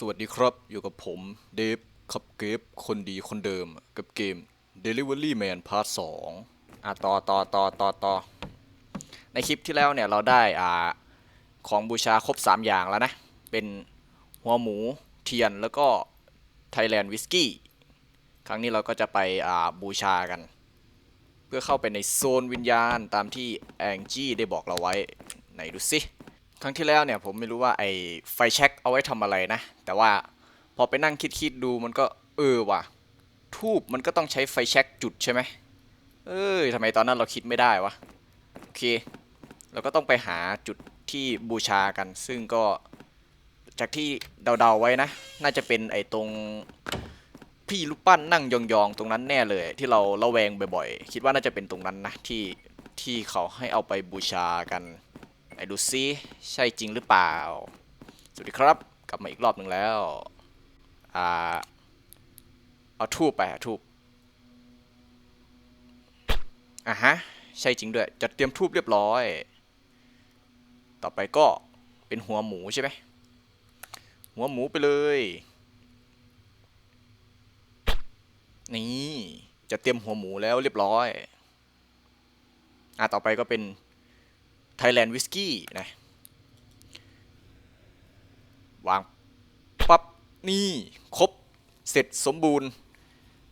สวัสดีครับ อยู่กับผมเดฟขับเกฟคนดีคนเดิมกับเกม Delivery Man Part 2อะต่อต่อต่อต่อต่อในคลิปที่แล้วเนี่ย เราได้อ่าของบูชาครบ 3 อย่างแล้วนะ เป็นหัวหมูเทียนแล้วก็ Thailand Whisky ครั้งนี้เราก็จะไปอ่าบูชากัน เพื่อเข้าไปในโซนวิญญาณตามที่แองจี้ได้บอกเราไว้ ไหนดูสิ ครั้งที่แล้วเนี่ยผมไม่รู้ว่าไอ้ไฟแช็กเอาไว้ทำอะไรนะ แต่ว่าพอไปนั่งคิดๆดูมันก็เออว่ะทูบมันก็ต้องใช้ไฟแช็กจุดใช่ไหมเอ้ยทำไมตอนนั้นเราคิดไม่ได้วะโอเค เราก็ต้องไปหาจุดที่บูชากัน ซึ่งก็จากที่เดาๆไว้นะ น่าจะเป็นไอ้ตรงพี่ลูกปั้นนั่งยองๆ ตรงนั้นแน่เลย ที่เราระแวงบ่อยๆ คิดว่าน่าจะเป็นตรงนั้นนะที่ที่เขาให้เอาไปบูชากัน ไหนดูซิใช่จริงหรือเปล่า สวัสดีครับ กลับมาอีกรอบหนึ่งแล้ว อ่า เอาทูบไปเอาทูบอะฮะ ใช่จริงด้วย จัดเตรียมทูบเรียบร้อย ต่อไปก็เป็นหัวหมูใช่ไหม หัวหมูไปเลย นี่ จะเตรียมหัวหมูแล้วเรียบร้อย อะต่อไปก็เป็น Thailand Whisky นะ วางปั๊บนี่ครบเสร็จสมบูรณ์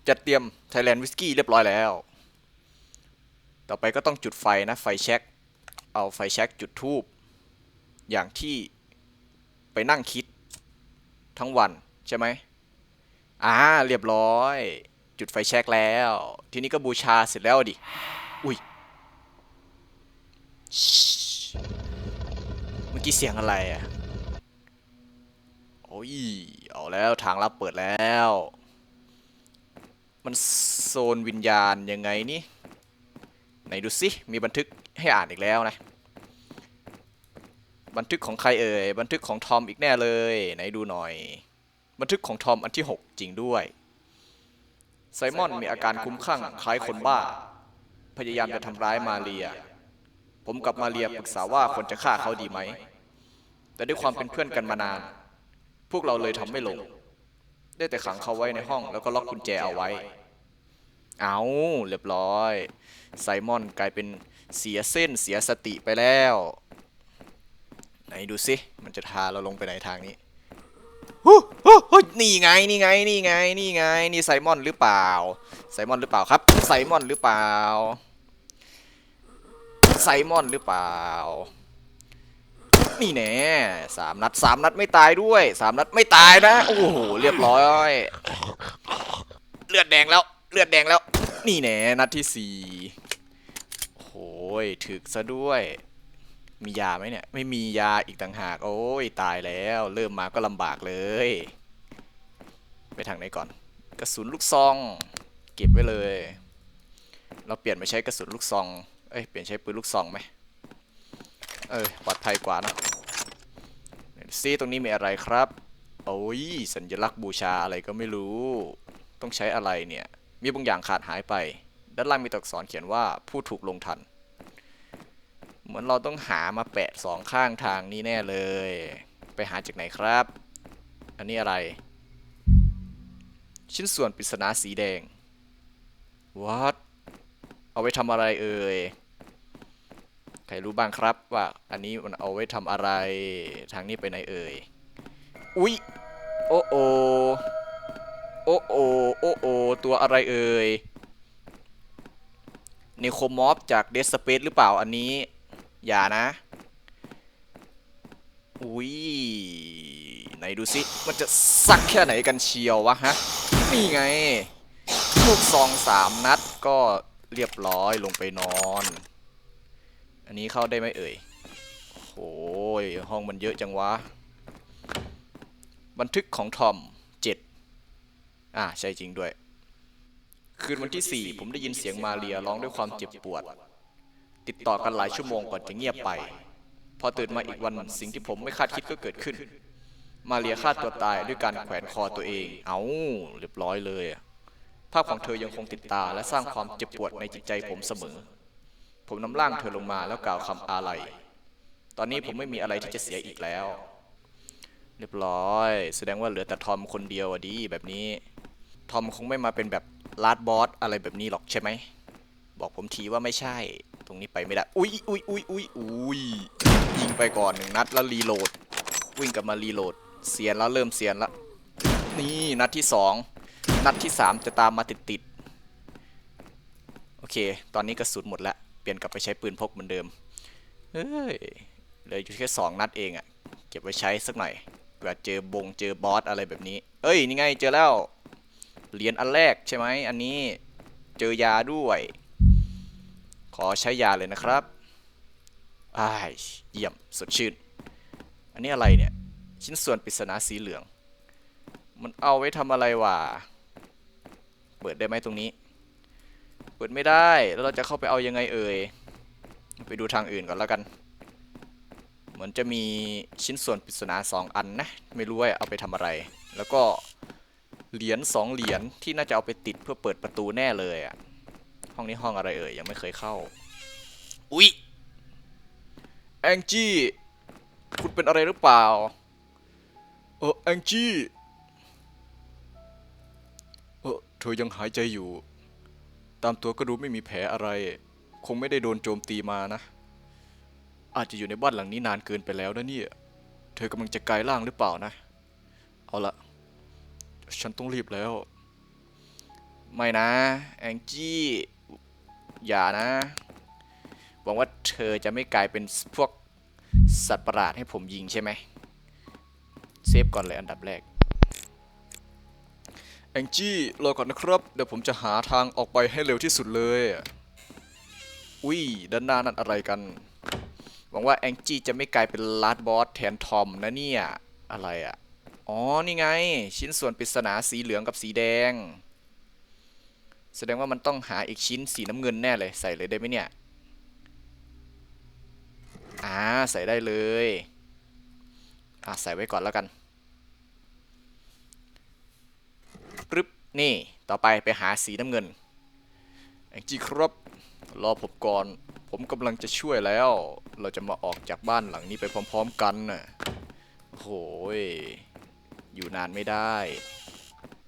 จัดเตรียม Thailand Whisky เรียบร้อยแล้ว ต่อไปก็ต้องจุดไฟนะ ไฟแช็กเอาไฟแช็กจุดทูบอย่างที่ไปนั่งคิดทั้งวันใช่ไหมอ่าเรียบร้อย จุดไฟแช็กแล้ว ทีนี้ก็บูชาเสร็จแล้วดิ อุ้ย เมื่อกี้เสียงอะไรอะ โอ้ย เอาแล้วทางลับเปิดแล้ว มันโซนวิญญาณยังไงนี่ ไหนดูสิ มีบันทึกให้อ่านอีกแล้วนะ บันทึกของใครเอ่ย บันทึกของทอมอีกแน่เลย ไหนดูหน่อย บันทึกของทอมอันที่ 6 จริงด้วยไซมอนมีอาการคุ้มคลั่งคล้ายคนบ้า พยายามจะทำร้ายมาเรีย ผมกับมาเรียปรึกษาว่าควรจะฆ่าเขาดีไหม แต่ด้วยความเป็นเพื่อนกันมานาน พวกเราเลยทำไม่ลง ได้แต่ขังเขาไว้ในห้องแล้วก็ล็อกกุญแจเอาไว้ เอาเรียบร้อย ไซมอนกลายเป็นเสียเส้นเสียสติไปแล้ว ไหนดูสิ มันจะพาเราลงไปไหนทางนี้ฮู้ฮู้นี่ไงนี่ไงนี่ไงนี่ไงนี่ไซมอนหรือเปล่า ไซมอนหรือเปล่าครับ ไซมอนหรือเปล่า ไซมอนหรือเปล่า นี่แน่สามนัดสามนัดไม่ตายด้วยสามนัดไม่ตายนะ โอ้โห เรียบร้อย เลือดแดงแล้ว เลือดแดงแล้ว นี่แน่นัดที่สี่โอ้โหถึกซะด้วย มียาไหมเนี่ย ไม่มียาอีกต่างหาก โอ้ย ตายแล้ว เริ่มมาก็ลำบากเลย ไปทางไหนก่อน กระสุนลูกซอง เก็บไว้เลย เราเปลี่ยนไปใช้กระสุนลูกซอง เอ้ย เปลี่ยนใช้ปืนลูกซองไหมเออปลอดภัยกว่านะซีตรงนี้มีอะไรครับ โอ้ย สัญลักษณ์บูชาอะไรก็ไม่รู้ ต้องใช้อะไรเนี่ย มีบางอย่างขาดหายไป ด้านล่างมีตัวอักษรเขียนว่าผู้ถูกลงทัน เหมือนเราต้องหามาแปะสองข้างทางนี้แน่เลย ไปหาจากไหนครับ อันนี้อะไร ชิ้นส่วนปริศนาสีแดง what เอาไว้ทำอะไรเอ่ย ใครรู้บ้างครับว่าอันนี้มันเอาไว้ทำอะไร ทางนี้ไปไหนเอ่ย อุ๊ย โอ้โอโอ้โอโอ้โอตัวอะไรเอ่ยเนโคมอฟจากเดสเปซหรือเปล่าอันนี้ อย่านะ อุ๊ย ไหนดูสิ มันจะสักแค่ไหนกันเชียววะฮะ นี่ไง ลูกซองสามนัดก็ เรียบร้อยลงไปนอน อันนี้เข้าได้ไหมเอ่ยโอ้ยห้องมันเยอะจังวะ บันทึกของทอมเจ็ดอ่าใช่จริงด้วย คืนวันที่4ผมได้ยินเสียงมาเรียร้องด้วยความเจ็บปวด ติดต่อกันหลายชั่วโมงก่อนจะเงียบไป พอตื่นมาอีกวันสิ่งที่ผมไม่คาดคิดก็เกิดขึ้น มาเรียฆ่าตัวตายด้วยการแขวนคอตัวเอง เอาเรียบร้อยเลยอะ ภาพของเธอยังคงติดตาและสร้างความเจ็บปวดในจิตใจผมเสมอ ผมนำร่างเธอลงมาแล้วกล่าวคำอาลัย ตอนนี้ผมไม่มีอะไรที่จะเสียอีกแล้ว เรียบร้อย แสดงว่าเหลือแต่ทอมคนเดียวอะดีแบบนี้ ทอมคงไม่มาเป็นแบบลาดบอสอะไรแบบนี้หรอกใช่ไหม บอกผมทีว่าไม่ใช่ ตรงนี้ไปไม่ได้ อุ้ยอุ้ยอุ้ยอุ้ยอุ้ยยิงไปก่อนหนึ่งนัดแล้วรีโหลด วิ่งกลับมารีโหลด เสียนแล้วเริ่มเสียนแล้ว นี่นัดที่สอง นัดที่สามจะตามมาติดติดๆ โอเค ตอนนี้กระสุนหมดแล้ว เปลี่ยนกลับไปใช้ปืนพกเหมือนเดิม เฮ้ยเหลยอยู่แค่สองนัดเองอะเก็บไว้ใช้สักหน่อยเผื่อเจอบงเจอบอสอะไรแบบนี้ เอ้ย นี่ไงเจอแล้ว เหรียญอันแรกใช่ไหม อันนี้เจอยาด้วย ขอใช้ยาเลยนะครับอ้ายเยี่ยมสดชื่น อันนี้อะไรเนี่ย ชิ้นส่วนปริศนาสีเหลือง มันเอาไว้ทำอะไรวะ เปิดได้ไหมตรงนี้ เปิดไม่ได้แล้วเราจะเข้าไปเอายังไงเอ่ยไปดูทางอื่นก่อนแล้วกัน เหมือนจะมีชิ้นส่วนปริศนาสองอันนะ ไม่รู้ว่าเอาไปทำอะไร แล้วก็เหรียญสองเหรียญที่น่าจะเอาไปติดเพื่อเปิดประตูแน่เลยอะห้องนี้ห้องอะไรเอ่ยยังไม่เคยเข้า อุ๊ยแองจี้คุณเป็นอะไรหรือเปล่าเออแองจี้ เธอยังหายใจอยู่ ตามตัวก็ดูไม่มีแผลอะไร คงไม่ได้โดนโจมตีมานะ อาจจะอยู่ในบ้านหลังนี้นานเกินไปแล้วนะเนี่ย เธอกำลังจะกลายร่างหรือเปล่านะ เอาละ ฉันต้องรีบแล้ว ไม่นะ แองจี้ อย่านะหวังว่าเธอจะไม่กลายเป็นพวกสัตว์ประหลาดให้ผมยิงใช่ไหม เซฟก่อนเลยอันดับแรก แองจี้รอก่อนนะครับ เดี๋ยวผมจะหาทางออกไปให้เร็วที่สุดเลย อุ้ยด้านหน้านั่นอะไรกัน หวังว่าแองจี้จะไม่กลายเป็นลาดบอสแทนทอมนะเนี่ย อะไรอะ่ะ อ๋อ นี่ไง ชิ้นส่วนปริศนาสีเหลืองกับสีแดง แสดงว่ามันต้องหาอีกชิ้นสีน้ำเงินแน่เลย ใส่เลยได้ไหมเนี่ย อ่า ใส่ได้เลย อ่าใส่ไว้ก่อนแล้วกัน ปึ๊บนี่ต่อไปไปหาสีน้ำเงินแองจี้ครับรอผมก่อน ผมกำลังจะช่วยแล้ว เราจะมาออกจากบ้านหลังนี้ไปพร้อม ๆ กันน่ะโอ้โหยอยู่นานไม่ได้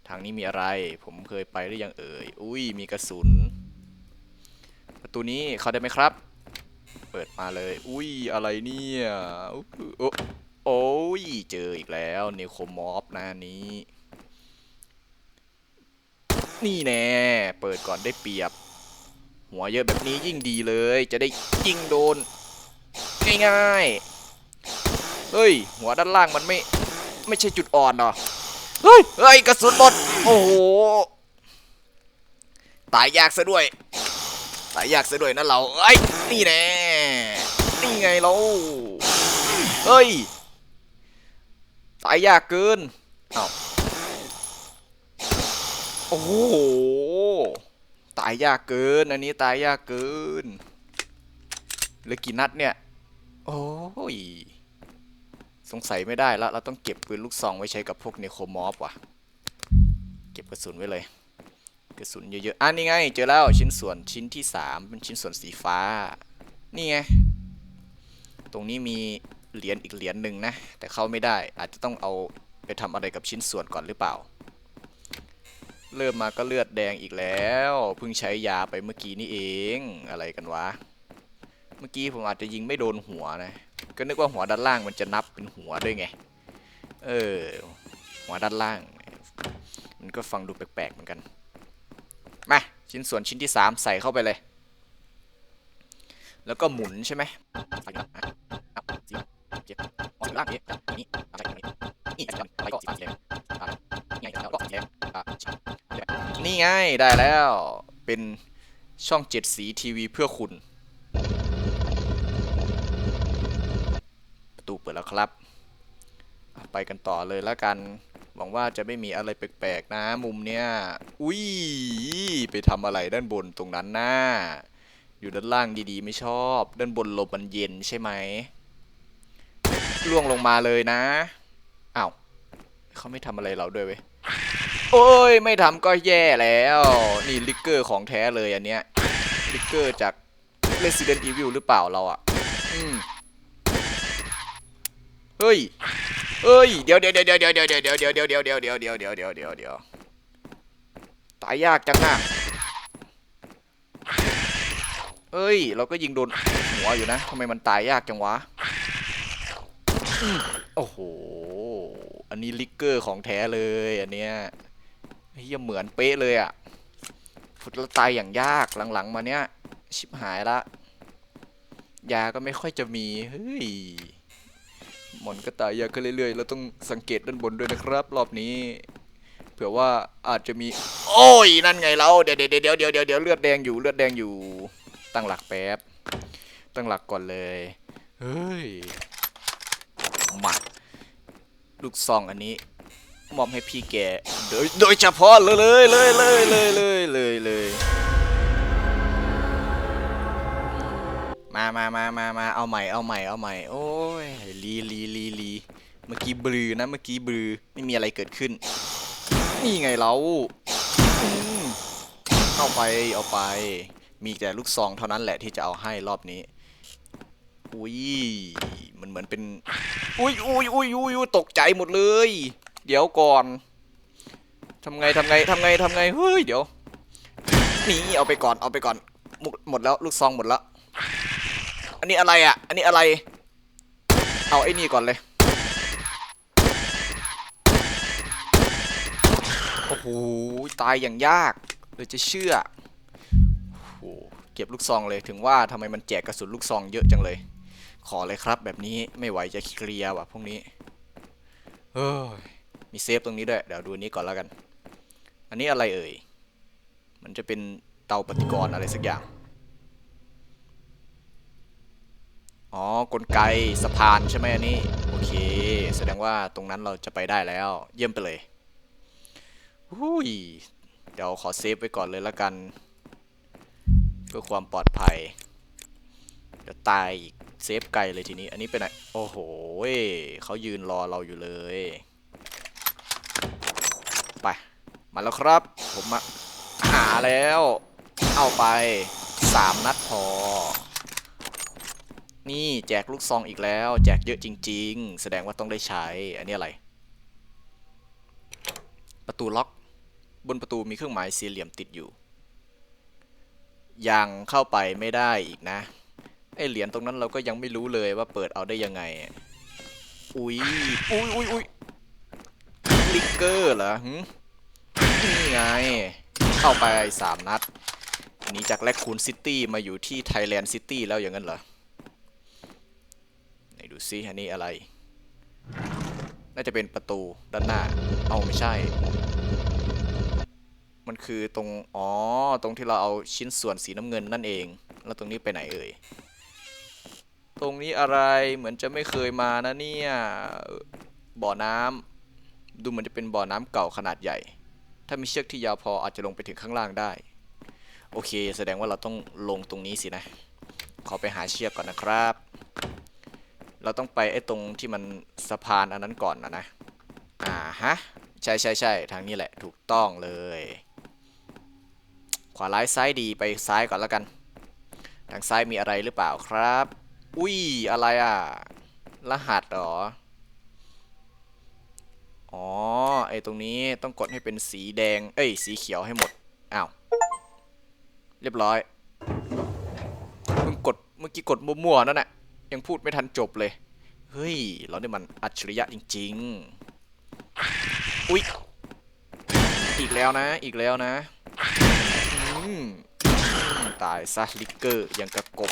ทางนี้มีอะไร ผมเคยไปหรือยังเอ่ย อุ้ยมีกระสุน ประตูนี้เข้าได้ไหมครับ เปิดมาเลย อุ้ยอะไรเนี่ย โอ้โอ้ยเจออีกแล้วเนโคมอฟนะอัน นี่แน่ เปิดก่อนได้เปรียบ หัวเยอะแบบนี้ยิ่งดีเลย จะได้ยิงโดน ง่ายๆ เฮ้ย หัวด้านล่างมันไม่ ไม่ใช่จุดอ่อนเหรอ เฮ้ย เฮ้ย กระสุนหมด โอ้โห ตายยากซะด้วย ตายยากซะด้วยนะเราเอ้ย นี่แน่ นี่ไงเรา เฮ้ย ตายยากเกินอ้าว โอ้โห ตายยากเกิน อันนี้ตายยากเกินเหลือกี่นัดเนี่ย โอ้ย สงสัยไม่ได้ละเราต้องเก็บปืนลูกซองไว้ใช้กับพวกเนโครมอฟว่ะ เก็บกระสุนไว้เลย กระสุนเยอะๆ อะนี่ไง เจอแล้วชิ้นส่วนชิ้นที่สามเป็นชิ้นส่วนสีฟ้า นี่ไง ตรงนี้มีเหรียญอีกเหรียญหนึ่งนะ แต่เข้าไม่ได้ อาจจะต้องเอาไปทำอะไรกับชิ้นส่วนก่อนหรือเปล่า เริ่มมาก็เลือดแดงอีกแล้วเพิ่งใช้ยาไปเมื่อกี้นี่เองอะไรกันวะ เมื่อกี้ผมอาจจะยิงไม่โดนหัวนะ ก็นึกว่าหัวด้านล่างมันจะนับเป็นหัวด้วยไง เออ หัวด้านล่าง มันก็ฟังดูแปลกๆเหมือนกัน มาชิ้นส่วนชิ้นที่ 3 ใส่เข้าไปเลย แล้วก็หมุนใช่ไหมใส่กันอะอะสีเจ็บล่างนี้อันนี่นี่ ไง ได้แล้ว เป็นช่องเจ็ดสีทีวีเพื่อคุณ ประตูเปิดแล้วครับ ไปกันต่อเลยแล้วกัน หวังว่าจะไม่มีอะไรแปลกๆนะ มุมเนี้ย อุ้ย ไปทำอะไรด้านบนตรงนั้นนะอยู่ด้านล่างดีๆ ไม่ชอบ ด้านบนลมมันเย็นใช่ไหมล่วงลงมาเลยนะอ้าวเขาไม่ทำอะไรเราด้วยเว้ย โอ้ย ไม่ทำก็แย่แล้ว นี่ลิกเกอร์ของแท้เลยอันเนี้ยลิกเกอร์จาก Resident Evil หรือเปล่าเราอะอืมเฮ้ยเอ้ย เดี๋ยวเดี๋ยวเดี๋ยวเดี๋ยวเดี๋ยวเดี๋ยวเดี๋ยวเดี๋ยวเดี๋ยวเดี๋ยวเดี๋ยวเดี๋ยวเดี๋ยวเดี๋ยวเดี๋ยวเดี๋ยวตายยากจังอะเอ้ย เราก็ยิงโดนหัวอยู่นะทำไมมันตายยากจังวะโอ้โห อันนี้ลิกเกอร์ของแท้เลยอันเนี้ย เฮียเหมือนเป๊ะเลยอะฟุตละตายอย่างยากหลังๆ มาเนี้ย ชิบหายละ ยาก็ไม่ค่อยจะมี เฮ้ยหมอนก็ตายยากขึ้นเรื่อยๆ แล้วต้องสังเกตด้านบนด้วยนะครับ รอบนี้ เผื่อว่าอาจจะมี โอ้ย นั่นไงเราเดี๋ยวเดี๋ยวเดี๋ยวเดี๋ยวเดี๋ยวเดี๋ยวเลือดแดงอยู่เลือดแดงอยู่ ตั้งหลักแป๊บ ตั้งหลักก่อนเลย เฮ้ยมาลูกซองอันนี้ มอบให้พี่แกโดยโดยเฉพาะเลยเลยเลยเลยเลยเลยเลยเลยมามามามามาเอาใหม่เอาใหม่เอาใหม่โอ้ยลีลีลีลีเมื่อกี้บลือนะเมื่อกี้บลือไม่มีอะไรเกิดขึ้น นี่ไงเราเข้าไปเอาไป มีแต่ลูกซองเท่านั้นแหละที่จะเอาให้รอบนี้อุ้ยมันเหมือนเป็นอุ้ยอุ้ยอุ้ยอุ้ยตกใจหมดเลย เดี๋ยวก่อนทำไงทำไงทำไงทำไงเฮ้ยเดี๋ยวนี่เอาไปก่อนเอาไปก่อนหมดหมดแล้วลูกซองหมดแล้วอันนี้อะไรอะ อันนี้อะไร เอาไอ้นี่ก่อนเลย โอ้โห ตายอย่างยากเลยจะเชื่อ โอ้โห เก็บลูกซองเลยถึงว่าทำไมมันแจกกระสุนลูกซองเยอะจังเลย ขอเลยครับแบบนี้ไม่ไหวจะเคลียร์ว่ะพวกนี้ เฮ้ย มีเซฟตรงนี้ด้วย เดี๋ยวดูนนี้ก่อนแล้วกัน อันนี้อะไรเอ่ย มันจะเป็นเตาปฏิกรณ์อะไรสักอย่าง อ๋อกลไกสะพานใช่ไหมอันนี้ โอเค แสดงว่าตรงนั้นเราจะไปได้แล้ว เยี่ยมไปเลยหุยเดี๋ยวขอเซฟไว้ก่อนเลยละกัน เพื่อความปลอดภัย เดี๋ยวตายอีกเซฟไกลเลยทีนี้ อันนี้เป็นไงโอ้โหเขายืนรอเราอยู่เลย ไป มาแล้วครับ ผมมาหาแล้ว เอาไปสามนัดพอ นี่แจกลูกซองอีกแล้ว แจกเยอะจริง ๆ แสดงว่าต้องได้ใช้ อันนี้อะไร ประตูล็อก บนประตูมีเครื่องหมายสี่เหลี่ยมติดอยู่ ยังเข้าไปไม่ได้อีกนะ ไอเหรียญตรงนั้นเราก็ยังไม่รู้เลยว่าเปิดเอาได้ยังไง อุ้ยอุ้ยอุ้ยอุ้ยลิกเกอร์เหรอ นี่ไง เข้าไปสามนัดหนีจากแลคคูนซิตี้มาอยู่ที่ไทยแลนด์ซิตี้แล้วอย่างนั้นเหรอไหนดูซิอันนี้อะไร น่าจะเป็นประตูด้านหน้า เอาไม่ใช่ มันคือตรง อ๋อ ตรงที่เราเอาชิ้นส่วนสีน้ำเงินนั่นเอง แล้วตรงนี้ไปไหนเอ่ย ตรงนี้อะไร เหมือนจะไม่เคยมานะเนี่ย บ่อน้ำ ดูเหมือนจะเป็นบ่อน้ำเก่าขนาดใหญ่ ถ้ามีเชือกที่ยาวพออาจจะลงไปถึงข้างล่างได้ โอเค แสดงว่าเราต้องลงตรงนี้สินะ ขอไปหาเชือกก่อนนะครับ เราต้องไปไอ้ตรงที่มันสะพานอันนั้นก่อนนะนะ อ่าฮะ ใช่ใช่ใช่ทางนี้แหละถูกต้องเลย ขวาร้ายซ้ายดีไปซ้ายก่อนแล้วกัน ทางซ้ายมีอะไรหรือเปล่าครับ อุ้ยอะไรอะ รหัสหรอ อ๋อ ตรงนี้ต้องกดให้เป็นสีแดง เอ้ย สีเขียวให้หมด อ้าว เรียบร้อยมึงกดเมื่อกี้กดมั่วๆนั่นแหละยังพูดไม่ทันจบเลย เฮ้ย เราได้มันอัจฉริยะจริง ๆ อุ๊ย อีกแล้วนะ อีกแล้วนะ ตายซะลิกเกอร์ยังกระกบ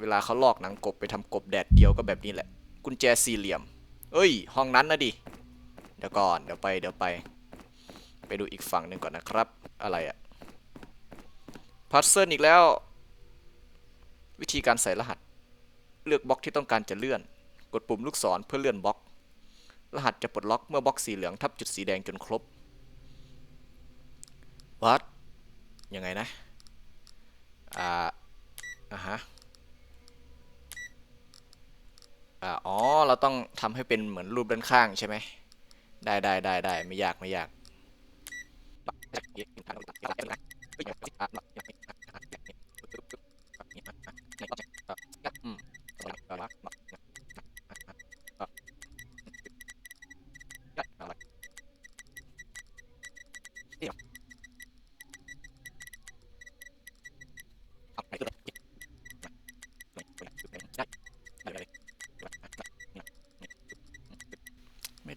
เวลาเขาลอกหนังกบไปทำกบแดดเดียวก็แบบนี้แหละ กุญแจสี่เหลี่ยม เอ้ย ห้องนั้นนะดิ เดี๋ยวก่อน เดี๋ยวไป เดี๋ยวไป ไปดูอีกฝั่งหนึ่งก่อนนะครับ อะไรอะพัซเซิลอีกแล้ว วิธีการใส่รหัส เลือกบล็อกที่ต้องการจะเลื่อน กดปุ่มลูกศรเพื่อเลื่อนบล็อก รหัสจะปลดล็อกเมื่อบล็อกสีเหลืองทับจุดสีแดงจนครบ วัด ยังไงนะ อ่า อ่าฮะอ่าอ๋อ เราต้องทำให้เป็นเหมือนรูปด้านข้างใช่ไหม ได้ได้ได้ได้ไม่ยากไม่ยากอืม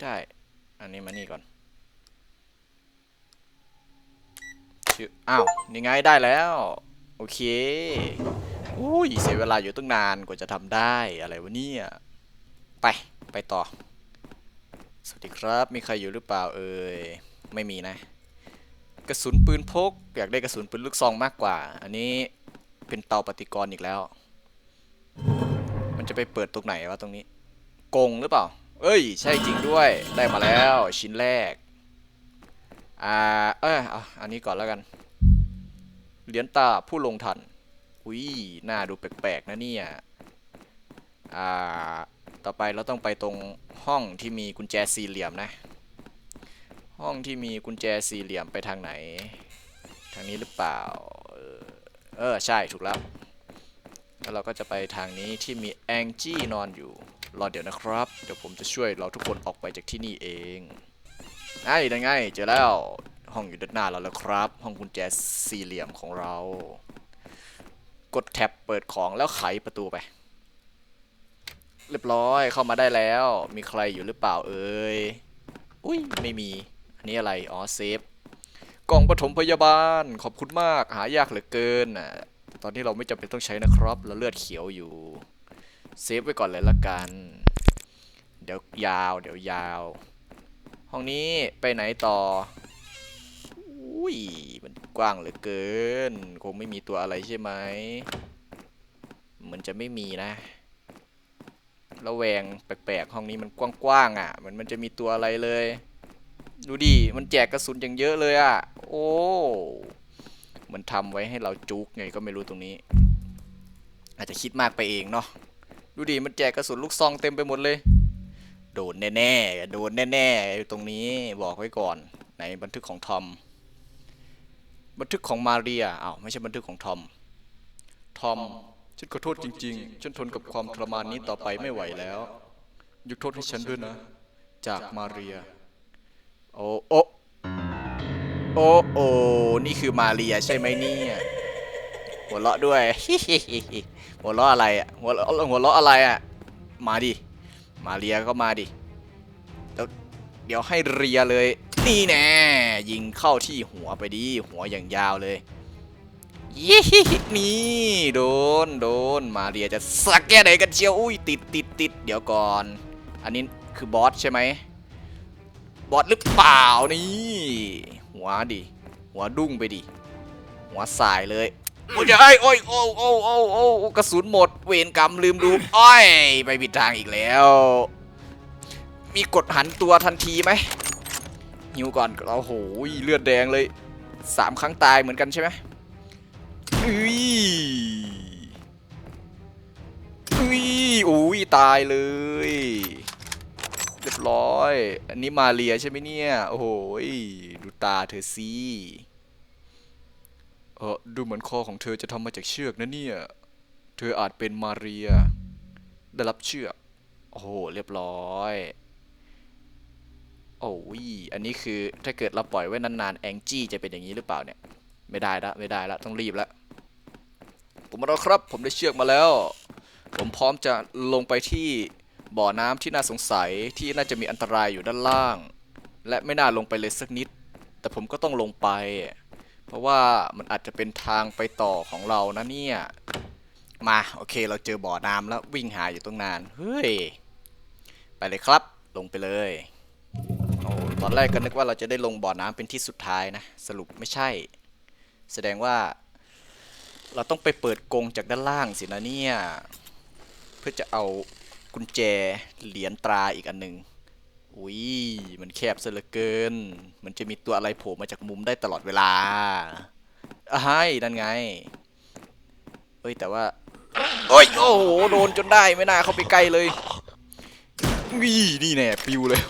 ได้ อันนี้มานี่ก่อนชื่อ อ้าวนี่ไงได้แล้ว โอเคอุ้ยเสียเวลาอยู่ตั้งนานกว่าจะทำได้อะไรวะเนี่ยไปไปต่อ สวัสดีครับ มีใครอยู่หรือเปล่าเอ่ยไม่มีนะ กระสุนปืนพก อยากได้กระสุนปืนลูกซองมากกว่า อันนี้เป็นเตาปฏิกรณ์อีกแล้ว มันจะไปเปิดตรงไหนวะตรงนี้กงหรือเปล่า เอ้ย ใช่จริงด้วยได้มาแล้วชิ้นแรกอ่าเออเอาอันนี้ก่อนแล้วกัน เหรียญตาผู้ลงทัน อุ้ยหน้าดูแปลกๆนะเนี่ย อ่า ต่อไปเราต้องไปตรงห้องที่มีกุญแจสี่เหลี่ยมนะ ห้องที่มีกุญแจสี่เหลี่ยมไปทางไหน ทางนี้หรือเปล่า เออ ใช่ ถูกแล้ว แล้วเราก็จะไปทางนี้ที่มีแองจี้นอนอยู่ รอเดี๋ยวนะครับ เดี๋ยวผมจะช่วยเราทุกคนออกไปจากที่นี่เองไอ้ยังไง เจอแล้ว ห้องอยู่ด้านหน้าเราแล้วครับ ห้องกุญแจสี่เหลี่ยมของเรา กดแท็บเปิดของแล้วไขประตูไป เรียบร้อยเข้ามาได้แล้ว มีใครอยู่หรือเปล่าเอ่ยอุ้ยไม่มี อันนี้อะไร อ๋อเซฟกล่องปฐมพยาบาลขอบคุณมากหายากเหลือเกินอะตอนนี้เราไม่จำเป็นต้องใช้นะครับ เราเลือดเขียวอยู่เซฟไว้ก่อนเลยละกัน เดี๋ยวยาว เดี๋ยวยาว ห้องนี้ไปไหนต่อ ยมันกว้างเหลือเกิน คงไม่มีตัวอะไรใช่ไหมมันจะไม่มีนะระแวงแปลกๆห้องนี้มันกว้างๆอะเหมือนมันจะมีตัวอะไรเลย ดูดิมันแจกกระสุนอย่างเยอะเลยอะ โอ้มันทำไว้ให้เราจุกไงก็ไม่รู้ตรงนี้ อาจจะคิดมากไปเองเนาะดูดิมันแจกกระสุนลูกซองเต็มไปหมดเลย โดนแน่ๆโดนแน่ๆตรงนี้บอกไว้ก่อนในบันทึกของทอม บันทึกของมาเรียอ้าวไม่ใช่บันทึกของทอม ทอม ฉันขอโทษจริง ๆ ฉันทนกับความทรมานนี้ต่อไปไม่ไหวแล้วยกโทษให้ฉันด้วยนะ จากมาเรีย โอ้โอ้โอ้โอ้นี่คือมาเรียใช่ไหมเนี่ยหัวเราะด้วย หัวเราะอะไรอะหัวเราะหัวเราะอะไรอะ มาดิ มาเรียก็มาดิ เดี๋ยวให้เรียเลย นี่แน่ยิงเข้าที่หัวไปดิหัวอย่างยาวเลยยี่นี่โดนโดนมาเรียจะสักแค่ไหนกันเชียวอุ้ยติดติดติดเดี๋ยวก่อน อันนี้คือบอสใช่ไหมบอสหรือเปล่านี่ หัวดิหัวดุ้งไปดิหัวสายเลยโอ้ยไอ้โอ้ยโอ้โอ้โอ้โอ้กระสุนหมด เวรกรรมลืมดูอ้อยไปผิดทางอีกแล้ว มีกดหันตัวทันทีไหม หิวก่อนเราโหยเลือดแดงเลยสามครั้งตายเหมือนกันใช่ไหมอุ้ยอุ้ยอุ้ยตายเลยเรียบร้อย อันนี้มาเรียใช่ไหมเนี่ย โอ้โหดูตาเธอสิเออดูเหมือนคอของเธอจะทำมาจากเชือกนะเนี่ย เธออาจเป็นมาเรีย ได้รับเชือก โอ้โห เรียบร้อย โอ้ยอันนี้คือถ้าเกิดเราปล่อยไว้นานๆแองจี้จะเป็นอย่างนี้หรือเปล่าเนี่ย ไม่ได้ละไม่ได้ละต้องรีบละผมมาแล้วครับ ผมได้เชือกมาแล้ว ผมพร้อมจะลงไปที่บ่อน้ำที่น่าสงสัยที่น่าจะมีอันตรายอยู่ด้านล่าง และไม่น่าลงไปเลยสักนิด แต่ผมก็ต้องลงไป เพราะว่ามันอาจจะเป็นทางไปต่อของเรานะเนี่ยมาโอเคเราเจอบ่อน้ำแล้ววิ่งหาอยู่ตั้งนานเฮ้ยไปเลยครับ ลงไปเลย ตอนแรกก็นึกว่าเราจะได้ลงบ่อน้ำเป็นที่สุดท้ายนะ สรุปไม่ใช่ แสดงว่า เราต้องไปเปิดกรงจากด้านล่างสินะเนี่ย เพื่อจะเอากุญแจเหรียญตราอีกอันหนึ่งอุ้ยมันแคบซะเหลือเกิน มันจะมีตัวอะไรโผล่มาจากมุมได้ตลอดเวลาอะให้นั่นไงเอ้ยแต่ว่าโอ้ยโอ้โหโดนจนได้ไม่น่าเข้าไปใกล้เลยวีนี่แน่ปิวเลย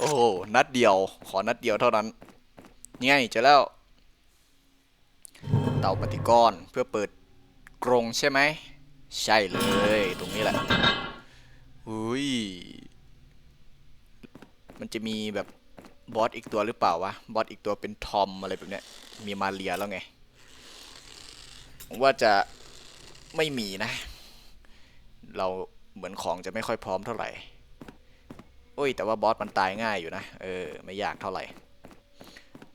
โอ้โห นัดเดียว ขอนัดเดียวเท่านั้น นี่ไงเจอแล้ว เตาปฏิกรเพื่อเปิดกรงใช่ไหม ใช่เลย ตรงนี้แหละ อุ้ย มันจะมีแบบบอสอีกตัวหรือเปล่าวะ บอสอีกตัวเป็นทอมอะไรแบบเนี้ย มีมาเรียแล้วไง ว่าจะไม่มีนะ เราเหมือนของจะไม่ค่อยพร้อมเท่าไหร่ โอ้ยแต่ว่าบอสมันตายง่ายอยู่นะ เออ ไม่ยากเท่าไหร่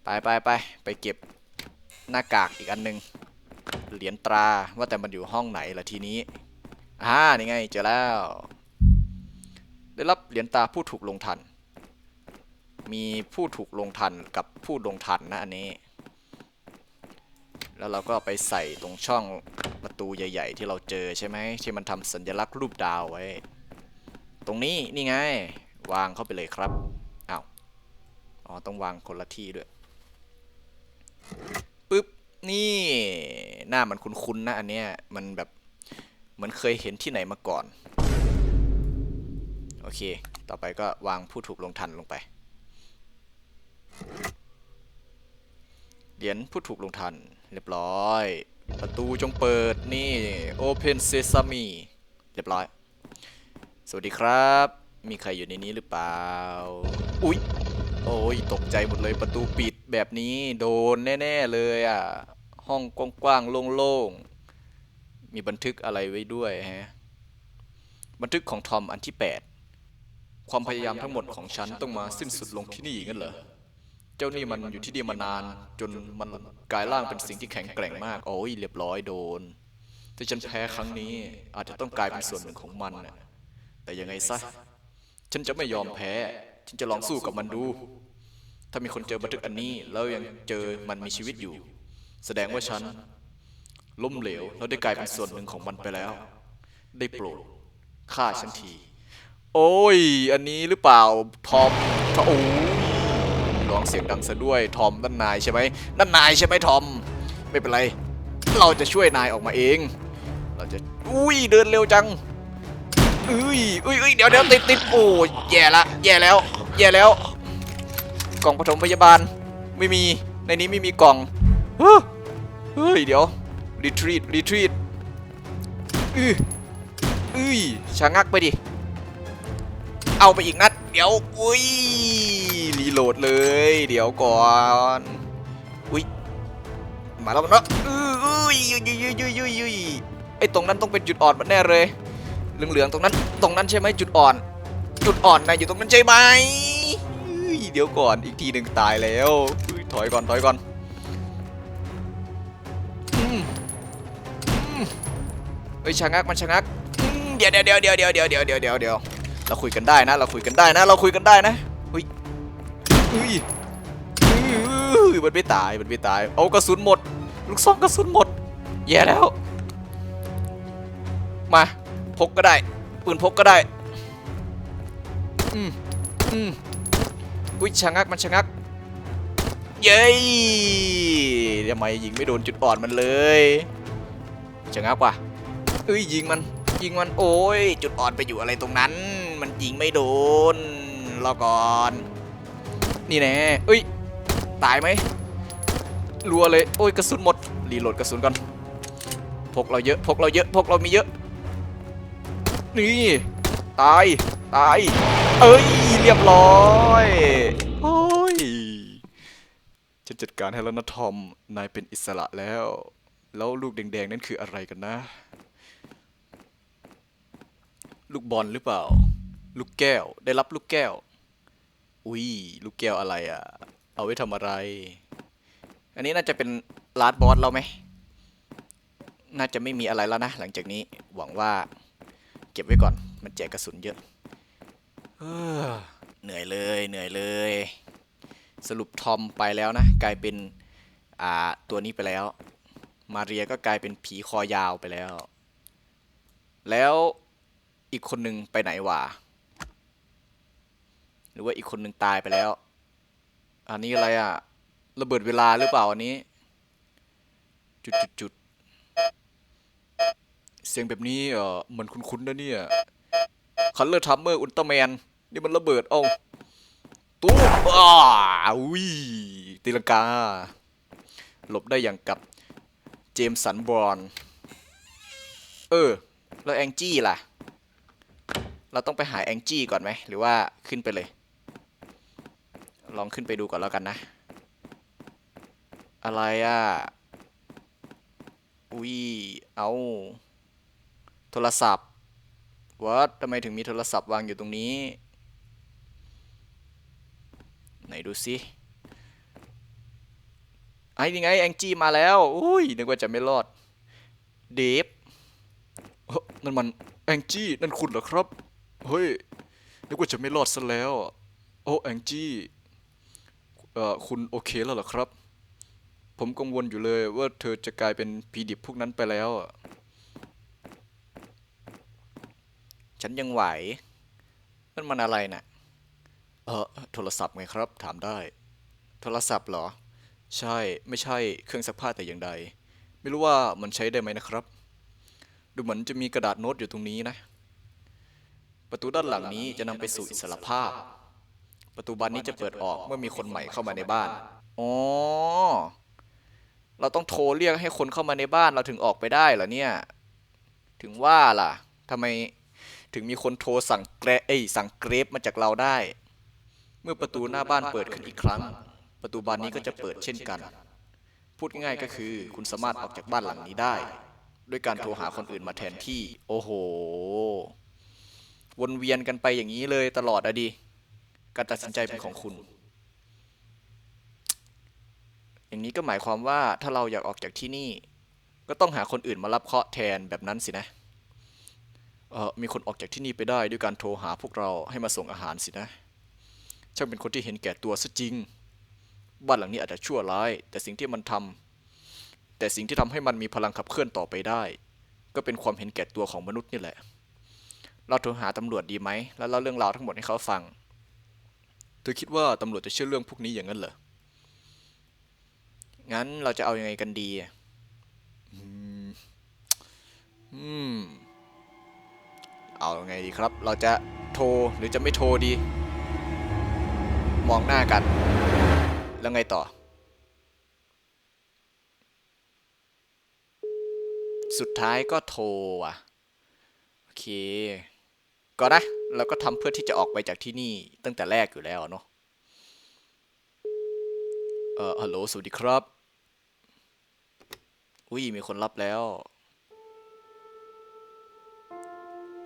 ไปไปไปไปเก็บหน้ากากอีกอันหนึง เหรียญตราว่าแต่มันอยู่ห้องไหนล่ะทีนี้อ่านี่ไงเจอแล้ว ได้รับเหรียญตาผู้ถูกลงทัน มีผู้ถูกลงทันกับผู้ลงทันนะอันนี้ แล้วเราก็ไปใส่ตรงช่องประตูใหญ่ๆ ที่เราเจอใช่ไหมที่มันทำสัญลักษณ์รูปดาวไว้ ตรงนี้นี่ไง วางเข้าไปเลยครับอ้าวอ๋อต้องวางคนละที่ด้วยปึ๊บนี่หน้ามันคุ้นๆนะอันเนี้ยมันแบบเหมือนเคยเห็นที่ไหนมาก่อน โอเค ต่อไปก็วางผู้ถูกลงทันลงไป เหรียญผู้ถูกลงทัน เรียบร้อย ประตูจงเปิดนี่ Open Sesame เรียบร้อย สวัสดีครับ มีใครอยู่ในนี้หรือเปล่า อุ๊ย โอ้ย ตกใจหมดเลยประตูปิดแบบนี้โดนแน่ ๆ เลยอะ ห้องกว้างๆโล่งๆ มีบันทึกอะไรไว้ด้วยฮะ บันทึกของทอมอันที่ 8 ความพยายามทั้งหมดของฉันต้องมาสิ้นสุดลงที่นี่งั้นเหรอ เจ้านี่มันอยู่ที่นี่มานาน จนมันกลายร่างเป็นสิ่งที่แข็งแกร่งมาก โอ้ย เรียบร้อยโดนที่ฉันแพ้ครั้งนี้อาจจะต้องกลายเป็นส่วนหนึ่งของมันน่ะแต่ยังไงซะ ฉันจะไม่ยอมแพ้ ฉันจะลองสู้กับมันดู ถ้ามีคนเจอบันทึกอันนี้ แล้วยังเจอมันมีชีวิตอยู่ แสดงว่าฉันล้มเหลวแล้วได้กลายเป็นส่วนหนึ่งของมันไปแล้ว ได้โปรดฆ่าฉันที โอ้ย อันนี้หรือเปล่า ทอมทอโอ้ยร้องเสียงดังซะด้วย ทอมนั่นนายใช่ไหมนั่นนายใช่ไหมทอม ไม่เป็นไร เราจะช่วยนายออกมาเอง เราจะ อุ้ย เดินเร็วจัง อุ้ยอุ้ยอุ้ยเดี๋ยวเดี๋ยวติดติดโอ้ยแย่ละแย่แล้ว แย่แล้ว กล่องปฐมพยาบาลไม่มีในนี้ไม่มีกล่องเฮ้ยเดี๋ยวรีทรีตรีทรีตอืออุ้ยชะงักไปดิเอาไปอีกนัด เดี๋ยวอุ้ยรีโหลดเลย เดี๋ยวก่อนอุ้ยมาแล้วเนาะอุ้ยอุ้ยอุ้ยอุ้ยอุ้ยอุ้ยอุ้ยไอตรงนั้นต้องเป็นจุดอ่อนมันแน่เลย เหลืองๆตรงนั้น ตรงนั้นใช่ไหมจุดอ่อน จุดอ่อนนะอยู่ตรงนั้นใช่ไหมเดี๋ยวก่อนอีกทีหนึ่งตายแล้วถอยก่อนถอยก่อนเฮ้ยชะงักมันชะงักเดี๋ยวเดี๋ยวเดี๋ยวเดี๋ยวเดี๋ยวเดี๋ยวเดี๋ยวเดี๋ยวเดี๋ยวเดี๋ยวเราคุยกันได้นะ เราคุยกันได้นะ เราคุยกันได้นะเฮ้ยเฮ้ยเฮ้ยมันไม่ตายมันไม่ตาย เอากระสุนหมด ลูกซองกระสุนหมดแย่แล้ว มา พกก็ได้ ปืนพกก็ได้ อืมอืมอุ้ยชะงักมันชะงัก เย้ยทำไมยิงไม่โดนจุดอ่อนมันเลยชะงักว่ะเอ้ยยิงมัน ยิงมันโอ้ย จุดอ่อนไปอยู่อะไรตรงนั้น มันยิงไม่โดนรอก่อน นี่แน่เอ้ยตายไหมรัวเลย โอ้ยกระสุนหมดรีโหลดกระสุนก่อนพกเราเยอะพกเราเยอะพกเรามีเยอะ นี่ตายตายเอ้ยเรียบร้อยโอ้ยฉันจัดการให้แล้วนะทอมนายเป็นอิสระแล้ว แล้วลูกแดงๆนั่นคืออะไรกันนะ ลูกบอลหรือเปล่า ลูกแก้วได้รับลูกแก้วอุ้ยลูกแก้วอะไรอะ เอาไว้ทำอะไร อันนี้น่าจะเป็นลาดบอสเราไหมน่าจะไม่มีอะไรแล้วนะ หลังจากนี้หวังว่า เก็บไว้ก่อน มันแจกกระสุนเยอะเอ้อเหนื่อยเลยเหนื่อยเลย สรุปทอมไปแล้วนะ กลายเป็นอ่าตัวนี้ไปแล้ว มาเรียก็กลายเป็นผีคอยาวไปแล้ว แล้วอีกคนหนึ่งไปไหนวะหรือว่าอีกคนหนึ่งตายไปแล้ว อันนี้อะไรอะระเบิดเวลาหรือเปล่าอันนี้ จุดจุดจุด เสียงแบบนี้เออมันคุ้นๆนะเนี่ยคัลเลอร์ทัมเมอร์อุลตร้าแมนนี่มันระเบิดเอาตู้อ้าอุ้ยตีลังกา หลบได้อย่างกับเจมสันบรอน เออ แล้วแองจี้ล่ะ เราต้องไปหาแองจี้ก่อนไหม หรือว่าขึ้นไปเลย ลองขึ้นไปดูก่อนแล้วกันนะ อะไรอะ อุ้ย เอา โทรศัพท์วัดทำไมถึงมีโทรศัพท์วางอยู่ตรงนี้ ไหนดูสิไอ้นี่ไงแองจี้มาแล้วอุ้ยนึกว่าจะไม่รอด เดฟนั่นมันแองจี้นั่นคุณเหรอครับ เฮ้ยนึกว่าจะไม่รอดซะแล้ว โอ้แองจี้เอ่อคุณโอเคแล้วเหรอครับ ผมกังวลอยู่เลยว่าเธอจะกลายเป็นผีดิบพวกนั้นไปแล้วอะ ฉันยังไหวนั่นมันอะไรน่ะ เออโทรศัพท์ไงครับ ถามได้ โทรศัพท์เหรอ ใช่ ไม่ใช่ เครื่องซักผ้าแต่อย่างใด ไม่รู้ว่ามันใช้ได้ไหมนะครับ ดูเหมือนจะมีกระดาษโน้ตอยู่ตรงนี้นะ ประตูด้านหลังนี้จะนำไปสู่อิสรภาพ ประตูบานนี้จะเปิดออกเมื่อมีคนใหม่เข้ามาในบ้าน อ๋อ เราต้องโทรเรียกให้คนเข้ามาในบ้านเราถึงออกไปได้เหรอเนี่ย ถึงว่าล่ะทำไม ถึงมีคนโทรสั่งแกรเอ้ยสั่งเกรฟมาจากเราได้ เมื่อประตูหน้าบ้านเปิดขึ้นอีกครั้ง ประตูบานนี้ก็จะเปิดเช่นกัน พูดง่ายๆก็คือคุณสามารถออกจากบ้านหลังนี้ได้ ด้วยการโทรหาคนอื่นมาแทนที่ โอ้โห วนเวียนกันไปอย่างนี้เลยตลอดอะดิการตัดสินใจเป็นของคุณ อย่างนี้ก็หมายความว่าถ้าเราอยากออกจากที่นี่ ก็ต้องหาคนอื่นมารับเคาะแทนแบบนั้นสินะ เออมีคนออกจากที่นี่ไปได้ด้วยการโทรหาพวกเราให้มาส่งอาหารสินะช่างเป็นคนที่เห็นแก่ตัวซะจริง บ้านหลังนี้อาจจะชั่วร้าย แต่สิ่งที่มันทำแต่สิ่งที่ทำให้มันมีพลังขับเคลื่อนต่อไปได้ ก็เป็นความเห็นแก่ตัวของมนุษย์นี่แหละ เราโทรหาตำรวจดีไหม แล้วเล่าเรื่องราวทั้งหมดให้เขาฟัง เธอคิดว่าตำรวจจะเชื่อเรื่องพวกนี้อย่างนั้นเหรอ งั้นเราจะเอาอยัางไงกันดีอะอืม อืม เอาไงดีครับ เราจะโทรหรือจะไม่โทรดี มองหน้ากัน แล้วไงต่อ สุดท้ายก็โทรอะ โอเค ก็นะเราก็ทำเพื่อที่จะออกไปจากที่นี่ตั้งแต่แรกอยู่แล้วเนาะเอ่อฮัลโหล สวัสดีครับ อุ้ย มีคนรับแล้ว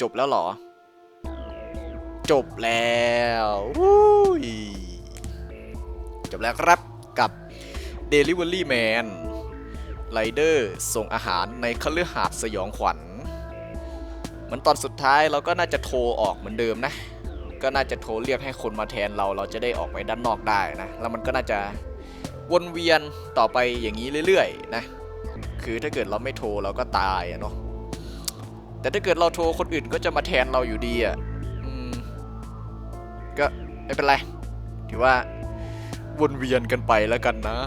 จบแล้วหรอ จบแล้วจบแล้วครับกับ Delivery Man ไรเดอร์ส่งอาหารในคฤหาสน์สยองขวัญเหมือนตอนสุดท้ายเราก็น่าจะโทรออกเหมือนเดิมนะ ก็น่าจะโทรเรียกให้คนมาแทนเราเราจะได้ออกไปด้านนอกได้นะ แล้วมันก็น่าจะวนเวียนต่อไปอย่างนี้เรื่อยๆนะ คือถ้าเกิดเราไม่โทรเราก็ตายอะเนาะ แต่ถ้าเกิดเราโทรคนอื่นก็จะมาแทนเราอยู่ดีอะก็ไม่เป็นไร ถือว่าวนเวียนกันไปแล้วกันนะ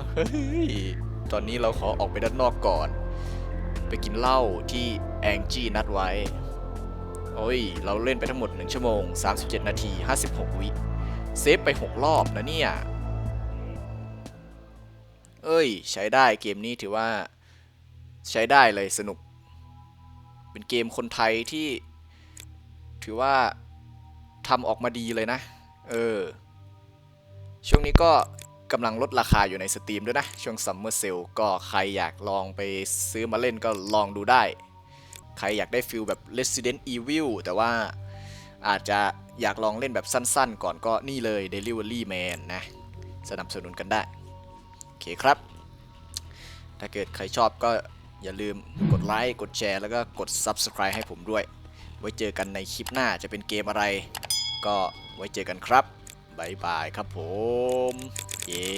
ตอนนี้เราขอออกไปด้านนอกก่อน ไปกินเหล้าที่แองจี้นัดไว้ โอ้ย เราเล่นไปทั้งหมด 1 ชั่วโมง 37 นาที 56 วิ เซฟไป 6 รอบนะเนี่ย เอ้ย ใช้ได้เกมนี้ถือว่า ใช้ได้เลยสนุก เป็นเกมคนไทยที่ถือว่าทำออกมาดีเลยนะ เออ ช่วงนี้ก็กำลังลดราคาอยู่ในสตรีมด้วยนะ ช่วงซัมเมอร์เซลก็ใครอยากลองไปซื้อมาเล่นก็ลองดูได้ ใครอยากได้ฟิลแบบ Resident Evil แต่ว่าอาจจะอยากลองเล่นแบบสั้นๆ ก่อนก็นี่เลย Delivery Man นะ สนับสนุนกันได้ โอเคครับ ถ้าเกิดใครชอบก็ อย่าลืมกดไลค์กดแชร์แล้วก็กด Subscribe ให้ผมด้วย ไว้เจอกันในคลิปหน้าจะเป็นเกมอะไร ก็ไว้เจอกันครับบ๊ายบายครับผม เย้